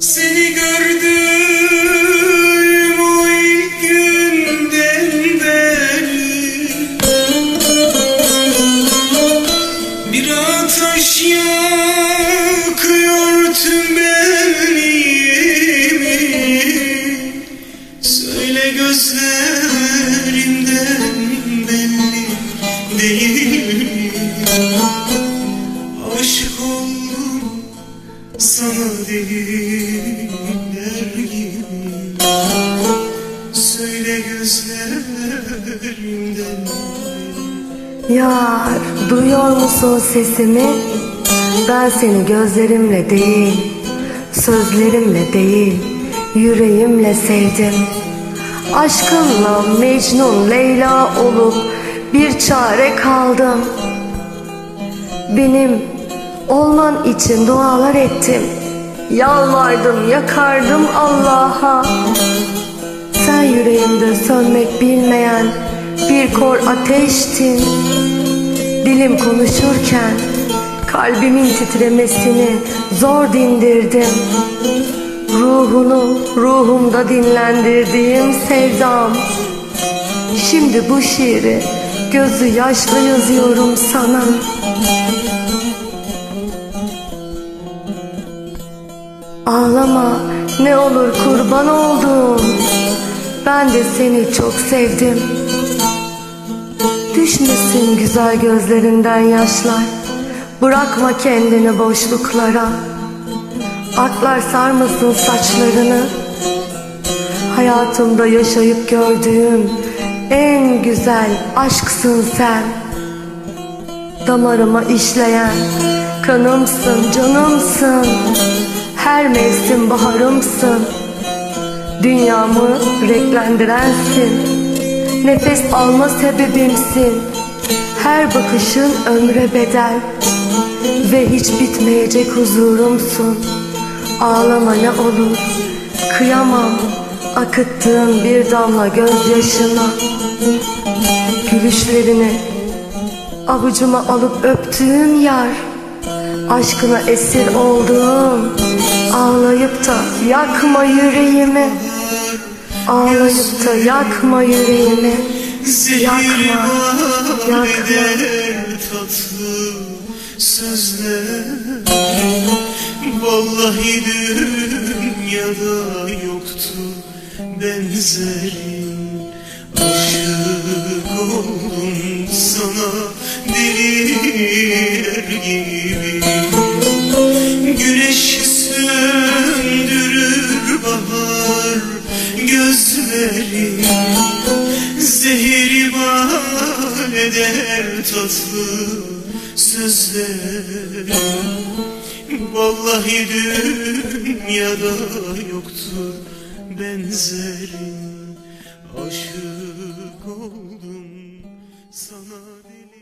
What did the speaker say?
Seni gördüm o ilk günden beri. Bir ateş yakıyor tüm benliğimi Söyle gözlerimden belli değil? Aşık oldum sana deliler Yar, duyuyor musun sesimi? Ben seni gözlerimle değil, sözlerimle değil, yüreğimle sevdim. Aşkınla Mecnun Leyla olup bir çare kaldım. Benim olman için dualar ettim. Yalvardım, yakardım Allah'a. Sen yüreğimde sönmek bilmeyen bir kor ateştin. Dilim konuşurken kalbimin titremesini zor dindirdim. Ruhunu ruhumda dinlendirdiğim sevdam. Şimdi bu şiiri gözü yaşlı yazıyorum sana. Ağlama ne olur kurban oldum. Ben de seni çok sevdim. Düşmesin güzel gözlerinden yaşlar. Bırakma kendini boşluklara. Aklar sarmasın saçlarını. Hayatımda yaşayıp gördüğüm en güzel aşksın sen. Damarıma işleyen kanımsın, canımsın. Her mevsim baharımsın. Dünyamı renklendirensin. Nefes alma sebebimsin. Her bakışın ömre bedel. Ve hiç bitmeyecek huzurumsun. Ağlama ne olur. Kıyamam akıttığın bir damla gözyaşına. Gülüşlerini avucuma alıp öptüğüm yar. Aşkına esir olduğum Ağlayıp da yakma yüreğimi Ağlayıp da yakma yüreğimi. Yakma, yakma. Tatlı sözler Vallahi dünyada yoktu benzerin Aşık oldum sana deliler gibi. Güneş gözlerim Zehri bal eder tatlı sözler Vallahi dünyada yoktur benzerin Aşık oldum sana deli